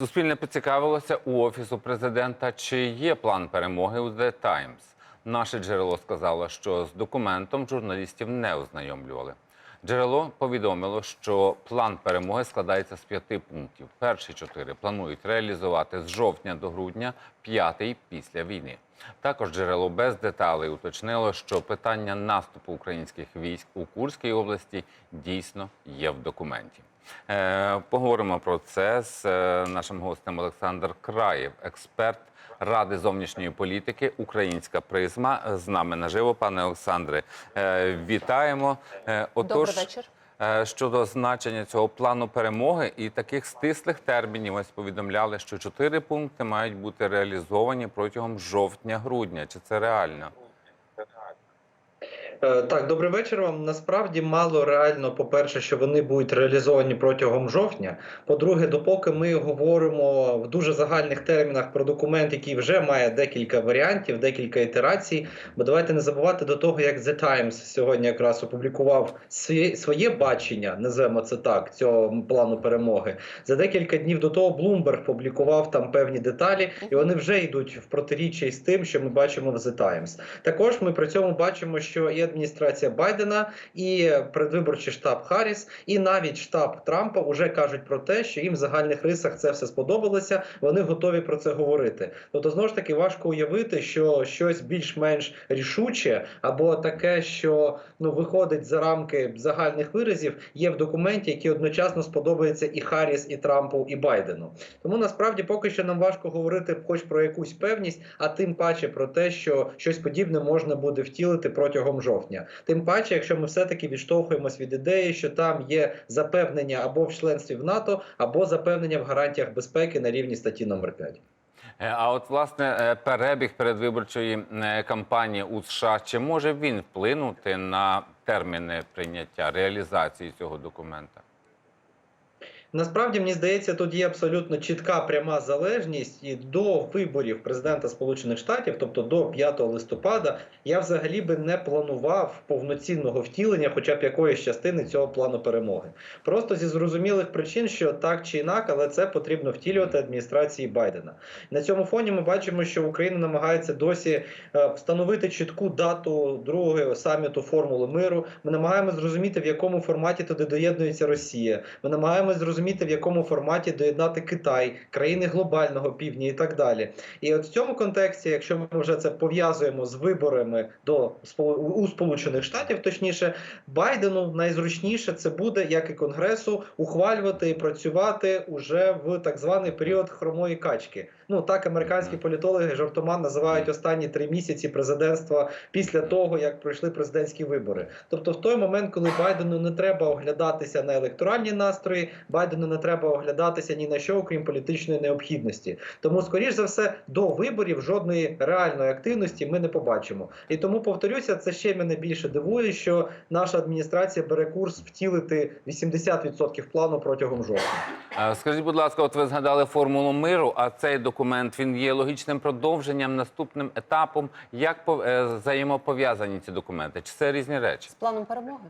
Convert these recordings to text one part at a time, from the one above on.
Суспільне поцікавилося у офісу президента, чи є план перемоги у The Times. Наше джерело сказало, що з документом журналістів не ознайомлювали. Джерело повідомило, що план перемоги складається з п'яти пунктів. Перші чотири планують реалізувати з жовтня до грудня, п'ятий після війни. Також джерело без деталей уточнило, що питання наступу українських військ у Курській області дійсно є в документі. Е, Поговоримо про це з е, нашим гостем Олександр Краєв, експерт Ради зовнішньої політики Українська призма. З нами наживо, пане Олександре. Е, Вітаємо. Е, Добрий вечір. Щодо значення цього плану перемоги і таких стислих термінів, ось повідомляли, що чотири пункти мають бути реалізовані протягом жовтня-грудня. Чи це реально? Е, Так, добрий вечір вам. Насправді мало реально, по-перше, що вони будуть реалізовані протягом жовтня. По-друге, допоки ми говоримо в дуже загальних термінах про документ, який вже має декілька варіантів, декілька ітерацій. Бо давайте не забувати до того, як The Times сьогодні якраз опублікував своє, бачення, називаємо це так, цього плану перемоги. За декілька днів до того Bloomberg публікував там певні деталі, і вони вже йдуть в протиріччя із тим, що ми бачимо в The Times. Також ми при цьому бачимо, що і адміністрація Байдена, і предвиборчий штаб Харріс, і навіть штаб Трампа вже кажуть про те, що їм в загальних рисах це все сподобалося. Вони готові про це говорити. Тобто, знову ж таки, важко уявити, що щось більш-менш рішуче або таке, що ну виходить за рамки загальних виразів, є в документі, який одночасно сподобається і Харріс, і Трампу, і Байдену. Тому насправді поки що нам важко говорити, хоч про якусь певність, а тим паче про те, що щось подібне можна буде втілити протягом жовтня. Тим паче, якщо ми все-таки відштовхуємось від ідеї, що там є запевнення або в членстві в НАТО, або запевнення в гарантіях безпеки на рівні статті номер 5. Е, А от власне е, перебіг передвиборчої е, кампанії у США чи може він вплинути на терміни прийняття реалізації цього документа? Насправді мені здається, тут є абсолютно чітка пряма залежність і до виборів президента Сполучених Штатів, тобто до 5 листопада, я взагалі би не планував повноцінного втілення, хоча б якоїсь частини цього плану перемоги. Просто зі зрозумілих причин, що так чи інак, але це потрібно втілювати адміністрації Байдена. На цьому фоні ми бачимо, що Україна намагається досі е, встановити чітку дату другого саміту формули миру. Ми намагаємося зрозуміти, в якому форматі туди доєднується Росія. Ми намагаємось зрозуміти, в якому форматі доєднати Китай, країни глобального півдня і так далі. І от в цьому контексті, якщо ми вже це пов'язуємо з виборами до у Сполучених Штатів, точніше, Байдену найзручніше це буде, як і Конгресу, ухвалювати і працювати уже в так званий період хромої качки. Ну так американські політологи жартома називають останні три місяці президентства після того, як пройшли президентські вибори. Тобто, в той момент, коли Байдену не треба оглядатися на електоральні настрої, Байдену не треба оглядатися ні на що, окрім політичної необхідності. Тому, скоріш за все, до виборів жодної реальної активності ми не побачимо. І тому повторюся, це ще мене більше дивує, що наша адміністрація бере курс втілити 80% плану протягом жовтня. Скажіть, будь ласка, от ви згадали формулу миру, а цей документ він є логічним продовженням, наступним етапом. Як е, взаємопов'язані ці документи? Чи це різні речі? З планом перемоги.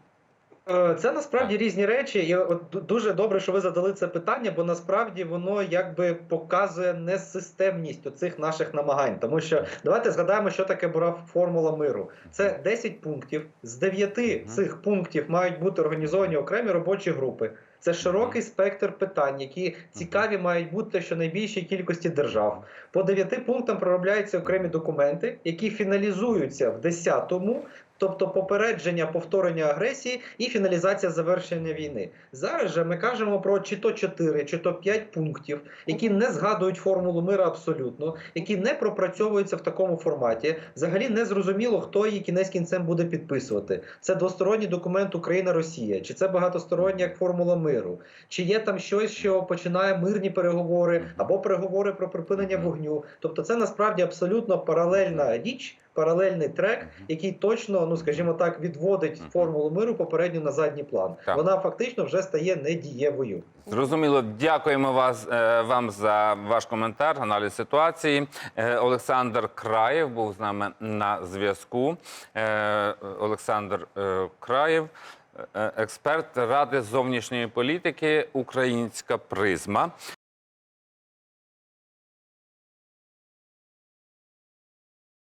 Е, Це насправді різні речі. І от дуже добре, що ви задали це питання, бо насправді воно якби показує несистемність оцих наших намагань. Тому що давайте згадаємо, що таке була формула миру. Це 10 пунктів. З 9 Мгм. цих пунктів мають бути організовані окремі робочі групи. Це широкий спектр питань, які цікаві мають бути щонайбільшій кількості держав. По дев'яти пунктам проробляються окремі документи, які фіналізуються в десятому, тобто попередження повторення агресії і фіналізація завершення війни. Зараз же ми кажемо про чи то 4, чи то 5 пунктів, які не згадують формулу мира абсолютно, які не пропрацьовуються в такому форматі. Взагалі не зрозуміло, хто її кінець кінцем буде підписувати. Це двосторонній документ Україна-Росія, чи це багатостороння як формула миру, чи є там щось, що починає мирні переговори або переговори про припинення вогню. Тобто, це насправді абсолютно паралельна річ. Паралельний трек, який точно, ну скажімо так, відводить формулу миру попередньо на задній план. Так. Вона фактично вже стає недієвою. Зрозуміло, дякуємо вас е, вам за ваш коментар, аналіз ситуації. Е, Олександр Краєв був з нами на зв'язку. Е, Олександр Краєв. експерт Ради зовнішньої політики Українська призма.